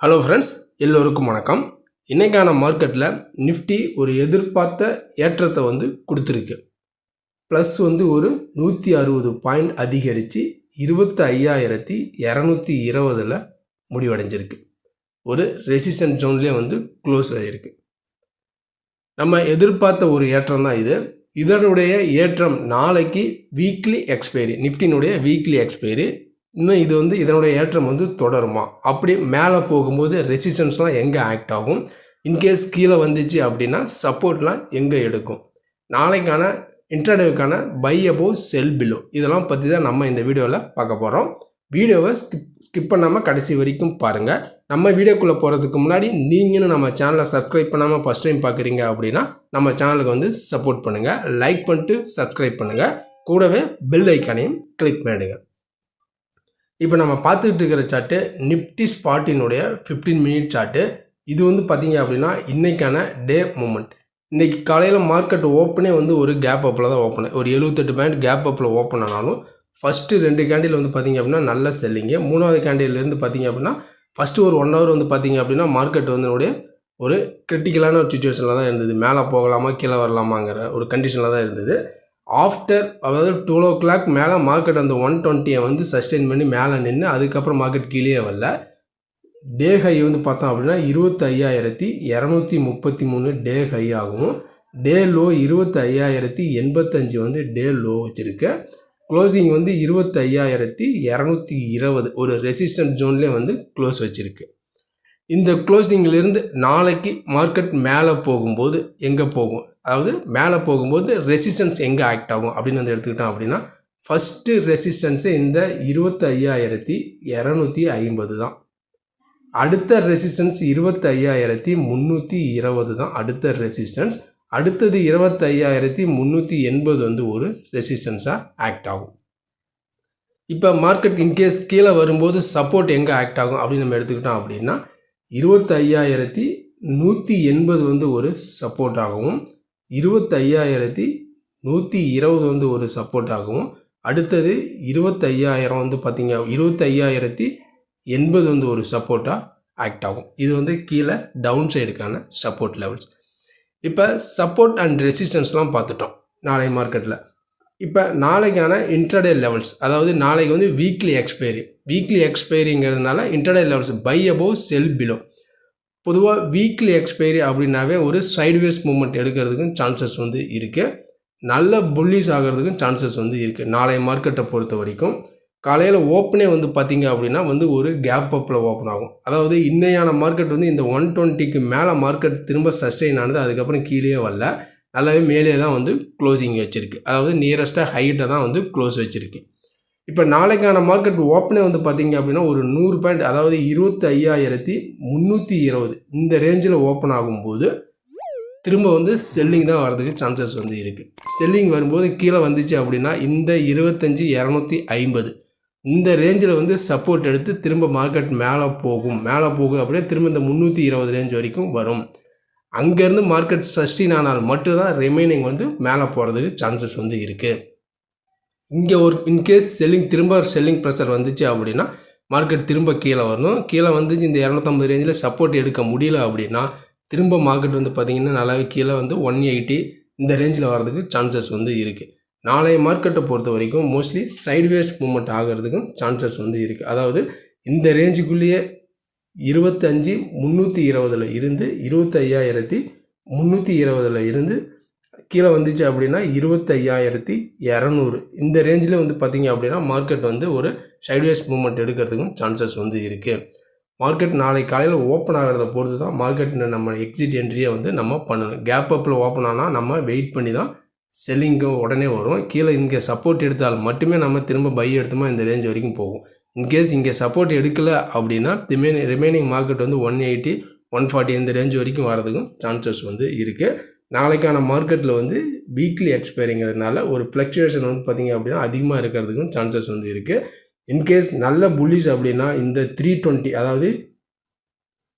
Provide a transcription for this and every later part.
Hello friends எல்லோருக்கும் வணக்கம். இன்றைக்கான மார்க்கெட்டில் நிஃப்டி ஒரு எதிர்பார்த்த ஏற்றத்தை வந்து கொடுத்துருக்கு. ப்ளஸ் வந்து ஒரு நூற்றி அறுபது பாயிண்ட் அதிகரித்து இருபத்தி ஐயாயிரத்தி இரநூத்தி இருபதில் முடிவடைஞ்சிருக்கு. ஒரு ரெசிஸ்டன்ட் ஜோன்லேயே வந்து க்ளோஸ் ஆகிருக்கு நம்ம எதிர்பார்த்த ஒரு ஏற்றம் தான் இது. இதனுடைய ஏற்றம் நாளைக்கு வீக்லி எக்ஸ்பைரி நிஃப்டினுடைய வீக்லி எக்ஸ்பைரி இன்னும் இது வந்து இதனுடைய ஏற்றம் வந்து தொடருமா? அப்படி மேலே போகும்போது ரெசிஸ்டன்ஸ்லாம் எங்கே ஆக்ட் ஆகும்? இன்கேஸ் கீழே வந்துச்சு அப்படின்னா சப்போர்ட்லாம் எங்கே எடுக்கும்? நாளைக்கான இன்டர்டேவுக்கான பை அபோவ் செல் பிலோ. இதெல்லாம் பற்றி தான் நம்ம இந்த வீடியோவில் பார்க்க போகிறோம். வீடியோவை ஸ்கிப் ஸ்கிப் பண்ணாமல் கடைசி வரைக்கும் பாருங்கள் நம்ம வீடியோக்குள்ளே போகிறதுக்கு முன்னாடி நீங்களும் நம்ம சேனலை சப்ஸ்கிரைப் பண்ணாமல் ஃபஸ்ட் டைம் பார்க்குறீங்க அப்படின்னா நம்ம சேனலுக்கு வந்து சப்போர்ட் பண்ணுங்கள் லைக் பண்ணிட்டு சப்ஸ்கிரைப் பண்ணுங்கள் கூடவே பெல் ஐக்கானையும் கிளிக் பண்ணிடுங்க. இப்போ நம்ம பார்த்துக்கிட்டு இருக்கிற சார்ட்டு நிப்டி ஸ்பாட்டினுடைய ஃபிஃப்டீன் மினிட் சார்ட்டு இது வந்து பார்த்தீங்க அப்படின்னா இன்றைக்கான டே மூமெண்ட் இன்றைக்கி காலையில் மார்க்கெட் ஓப்பனே வந்து ஒரு கேப் அப்பில் தான் ஓப்பன் ஒரு எழுபத்தெட்டு பாயிண்ட் கேப் அப்பில் ஓப்பன் ஆனாலும் ஃபஸ்ட்டு ரெண்டு கேண்டில் வந்து பார்த்தீங்க அப்படின்னா நல்ல செல்லிங்கு மூணாவது கேண்டில்லேருந்து பார்த்தீங்க அப்படின்னா ஃபஸ்ட்டு ஒரு ஒன் ஹவர் வந்து பார்த்தீங்க அப்படின்னா மார்க்கெட் வந்து ஒரு கிரிட்டிக்கலான ஒரு சுச்சுவேஷனில் தான் இருந்தது. மேலே போகலாமா கீழே வரலாமாங்கிற ஒரு கண்டிஷனில் தான் இருந்தது. ஆஃப்டர் அதாவது டுவெல் ஓ கிளாக் மேலே மார்க்கெட் அந்த ஒன் டுவெண்ட்டியை வந்து சஸ்டெயின் பண்ணி மேலே நின்று அதுக்கப்புறம் மார்க்கெட் கீழே வரல. டே ஹை வந்து பார்த்தோம் அப்படின்னா இருபத்தி ஐயாயிரத்தி இரநூத்தி முப்பத்தி மூணு டே ஹை ஆகும். டே லோ இருபத்தி ஐயாயிரத்தி எண்பத்தஞ்சு வந்து டே லோ வச்சுருக்கு. க்ளோசிங் வந்து இருபத்தி ஐயாயிரத்தி இரநூத்தி இருபது. ஒரு ரெசிஸ்டன்ட் ஜோன்லேயே வந்து க்ளோஸ் வச்சுருக்கு. இந்த க்ளோசிங்கிலிருந்து நாளைக்கு மார்க்கெட் மேலே போகும்போது எங்கே போகும்? அதாவது மேலே போகும்போது ரெசிஸ்டன்ஸ் எங்கே ஆக்ட் ஆகும் அப்படின்னு வந்து எடுத்துக்கிட்டோம் அப்படின்னா ஃபஸ்ட்டு ரெசிஸ்டன்ஸு இந்த இருபத்தையாயிரத்தி இரநூத்தி ஐம்பது தான். அடுத்த ரெசிஸ்டன்ஸ் இருபத்தையாயிரத்தி முந்நூற்றி இருபது தான் அடுத்த ரெசிஸ்டன்ஸ் அடுத்தது இருபத்தையாயிரத்தி முந்நூற்றி எண்பது வந்து ஒரு ரெசிஸ்டன்ஸாக ஆக்ட் ஆகும். இப்போ மார்க்கெட் இன்கேஸ் கீழே வரும்போது சப்போர்ட் எங்கே ஆக்ட் ஆகும் அப்படின்னு நம்ம எடுத்துக்கிட்டோம் அப்படின்னா இருபத்தையாயிரத்தி நூற்றி எண்பது வந்து ஒரு சப்போர்ட் ஆகவும் நூற்றி இருபது வந்து ஒரு சப்போர்ட் ஆகவும் அடுத்தது இருபத்தையாயிரம் வந்து பார்த்திங்க இருபத்தையாயிரத்தி எண்பது வந்து ஒரு சப்போர்ட்டாக ஆக்ட் ஆகும். இது வந்து கீழே டவுன் சைடுக்கான சப்போர்ட் லெவல்ஸ் இப்போ சப்போர்ட் அண்ட் ரெசிஸ்டன்ஸ்லாம் பார்த்துட்டோம் நாளை மார்க்கெட்டில் இப்போ நாளைக்கான இன்ட்ரடே லெவல்ஸ் அதாவது நாளைக்கு வந்து weekly expiry weekly எக்ஸ்பைரிங்கிறதுனால intraday levels buy above sell below பொதுவாக வீக்லி எக்ஸ்பைரி அப்படின்னாவே ஒரு சைட்வேஸ் மூமெண்ட் எடுக்கிறதுக்கும் சான்சஸ் வந்து இருக்குது நல்ல புல்லிஸ் ஆகிறதுக்கும் சான்சஸ் வந்து இருக்குது நாளை மார்க்கெட்டை பொறுத்த வரைக்கும் காலையில் ஓப்பனே வந்து பார்த்திங்க அப்படின்னா வந்து ஒரு கேப் அப்பில் ஓப்பன் ஆகும். அதாவது இன்னையான மார்க்கெட் வந்து இந்த ஒன் டுவெண்ட்டிக்கு மேலே மார்க்கெட் திரும்ப சஸ்டெயின் ஆனது அதுக்கப்புறம் கீழே வரல. நல்லாவே மேலே தான் வந்து க்ளோசிங் வச்சுருக்கு. அதாவது நியரஸ்ட்டாக ஹைட்டை தான் வந்து க்ளோஸ் வச்சுருக்கு. இப்போ நாளைக்கான மார்க்கெட் ஓப்பனே வந்து பார்த்திங்க அப்படின்னா ஒரு நூறு பாயிண்ட் அதாவது இருபத்தி ஐயாயிரத்தி முந்நூற்றி இருபது. இந்த ரேஞ்சில் ஓப்பன் ஆகும்போது திரும்ப வந்து செல்லிங் தான் வர்றதுக்கு சான்சஸ் வந்து இருக்குது செல்லிங் வரும்போது கீழே வந்துச்சு அப்படின்னா இந்த இருபத்தஞ்சி இரநூத்தி ஐம்பது. இந்த ரேஞ்சில் வந்து சப்போர்ட் எடுத்து திரும்ப மார்க்கெட் மேலே போகும். மேலே போகும் அப்படியே திரும்ப இந்த முந்நூற்றி இருபது ரேஞ்ச் வரைக்கும் வரும். அங்கேருந்து மார்க்கெட் சஸ்டீன் ஆனால் மட்டும்தான் ரிமைனிங் வந்து மேலே போகிறதுக்கு சான்சஸ் வந்து இருக்குது இங்கே ஒரு இன்கேஸ் செல்லிங் திரும்ப செல்லிங் ப்ரெஷர் வந்துச்சு அப்படின்னா மார்க்கெட் திரும்ப கீழே வரணும். கீழே வந்துச்சு இந்த இரநூத்தம்பது ரேஞ்சில் சப்போர்ட் எடுக்க முடியல அப்படின்னா திரும்ப மார்க்கெட் வந்து பார்த்திங்கன்னா நல்லாவே கீழே வந்து ஒன் எயிட்டி இந்த ரேஞ்சில் வர்றதுக்கு சான்சஸ் வந்து இருக்குது நாளைய மார்க்கெட்டை பொறுத்த வரைக்கும் மோஸ்ட்லி சைட்வேஸ் மூமெண்ட் ஆகிறதுக்கும் சான்சஸ் வந்து இருக்குது அதாவது இந்த ரேஞ்சுக்குள்ளேயே இருபத்தஞ்சி முந்நூற்றி இருபதில் இருந்து இருபத்தி ஐயாயிரத்தி முந்நூற்றி இருபதில் இருந்து கீழே வந்துச்சு அப்படின்னா இருபத்தையாயிரத்தி இரநூறு. இந்த ரேஞ்சில் வந்து பார்த்திங்க அப்படின்னா மார்க்கெட் வந்து ஒரு சைட்வேஸ் மூமெண்ட் எடுக்கிறதுக்கும் சான்சஸ் வந்து இருக்குது மார்க்கெட் நாளை காலையில் ஓப்பன் ஆகிறத பொறுத்து தான் மார்க்கெட் நம்ம எக்ஸிட் என்ட்ரியை வந்து நம்ம பண்ணணும். கேப் அப்பில் ஓப்பன் ஆனால் நம்ம வெயிட் பண்ணி தான் செல்லிங்கு உடனே வரும். கீழே இங்கே சப்போர்ட் எடுத்தால் மட்டுமே நம்ம திரும்ப பை எடுத்தோமா இந்த ரேஞ்ச் வரைக்கும் போகும். இன்கேஸ் இங்கே சப்போர்ட் எடுக்கலை அப்படின்னா ரிமைனி ரிமைனிங் மார்க்கெட் வந்து ஒன் எயிட்டி ஒன் ஃபார்ட்டி இந்த ரேஞ்ச் வரைக்கும் வரதுக்கும் சான்சஸ் வந்து இருக்குது நாளைக்கான மார்க்கெட்டில் வந்து வீக்லி எக்ஸ்பைரிங்கிறதுனால ஒரு ஃப்ளக்சுவேஷன் வந்து பார்த்திங்க அப்படின்னா அதிகமாக இருக்கிறதுக்கும் சான்சஸ் வந்து இருக்குது இன்கேஸ் நல்ல புல்லிஷ் அப்படின்னா இந்த த்ரீ டுவெண்ட்டி அதாவது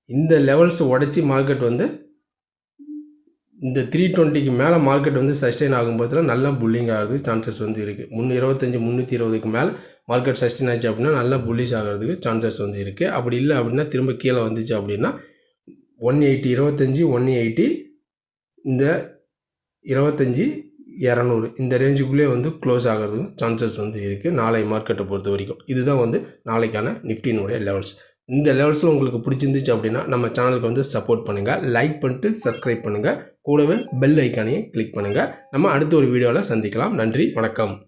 இந்த லெவல்ஸை உடச்சி மார்க்கெட் வந்து இந்த த்ரீ டுவெண்ட்டிக்கு மேலே மார்க்கெட் வந்து சஸ்டெயின் ஆகும்போதில் நல்லா புல்லிங் ஆகிறதுக்கு சான்சஸ் வந்து இருக்குது முந்நூறு இருபத்தஞ்சி முந்நூற்றி இருபதுக்கு மேலே மார்க்கெட் சஸ்டெயின் ஆச்சு அப்படின்னா நல்லா புல்லிஷ் ஆகிறதுக்கு சான்சஸ் வந்து இருக்குது அப்படி இல்லை அப்படின்னா திரும்ப கீழே வந்துச்சு அப்படின்னா ஒன் எயிட்டி இருபத்தஞ்சி ஒன் எயிட்டி இந்த இருபத்தஞ்சி இரநூறு இந்த ரேஞ்சுக்குள்ளே வந்து க்ளோஸ் ஆகிறதுக்கு சான்சஸ் வந்து இருக்குது நாளை மார்க்கெட்டை பொறுத்த வரைக்கும். இதுதான் வந்து நாளைக்கான நிஃப்டினுடைய லெவல்ஸ் இந்த லெவல்ஸில் உங்களுக்கு பிடிச்சிருந்துச்சு அப்படின்னா நம்ம சேனலுக்கு வந்து சப்போர்ட் பண்ணுங்கள் லைக் பண்ணிட்டு சப்ஸ்கிரைப் பண்ணுங்கள் கூடவே பெல் ஐக்கானையும் கிளிக் பண்ணுங்கள் நம்ம அடுத்த ஒரு வீடியோவில் சந்திக்கலாம். நன்றி. வணக்கம்.